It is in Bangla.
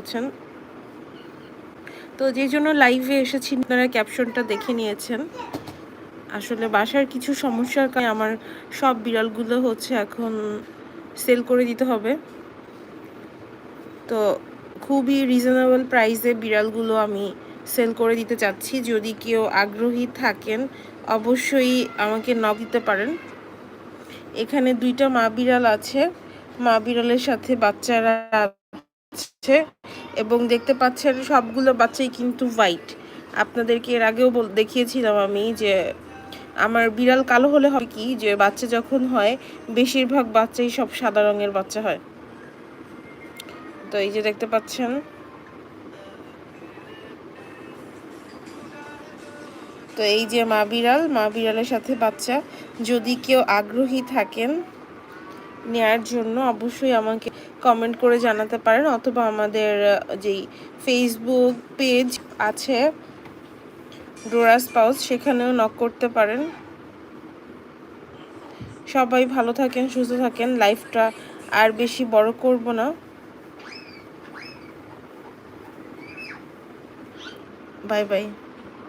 আছেন। তো যে জন্য লাইভে এসেছি, আপনারা ক্যাপশনটা দেখে নিয়েছেন। আসলে বাসার কিছু সমস্যার কারণে আমার সব বিড়ালগুলো হচ্ছে এখন সেল করে দিতে হবে। তো খুবই রিজনেবল প্রাইসে বিড়ালগুলো আমি সেল করে দিতে চাচ্ছি। যদি কেউ আগ্রহী থাকেন, অবশ্যই আমাকে নক দিতে পারেন। এখানে দুইটা মা বিড়াল আছে। মা বিড়ালের সাথে বাচ্চারা আছে এবং দেখতে পাচ্ছেন সবগুলো বাচ্চাই কিন্তু হোয়াইট আপনাদেরকে এর আগেও দেখিয়েছিলাম আমি যে আমার বিড়াল কালো হলে হয় কি? যে বাচ্চা যখন হয়, বেশিরভাগ বাচ্চাই সব সাদা রঙের বাচ্চা হয়। তো এই যে দেখতে পাচ্ছেন। তো এই যে মা বিড়াল, মা বিড়ালের সাথে বাচ্চা। যদি কেউ আগ্রহী থাকেন নেয়ার জন্য অবশ্যই আমাকে কমেন্ট করে জানাতে পারেন অথবা আমাদের যেই ফেসবুক পেজ আছে ডোরাস পাউস সেখানেও নক করতে পারেন। সবাই ভালো থাকেন, সুস্থ থাকেন লাইফটা আর বেশি বড় করব না। Bye bye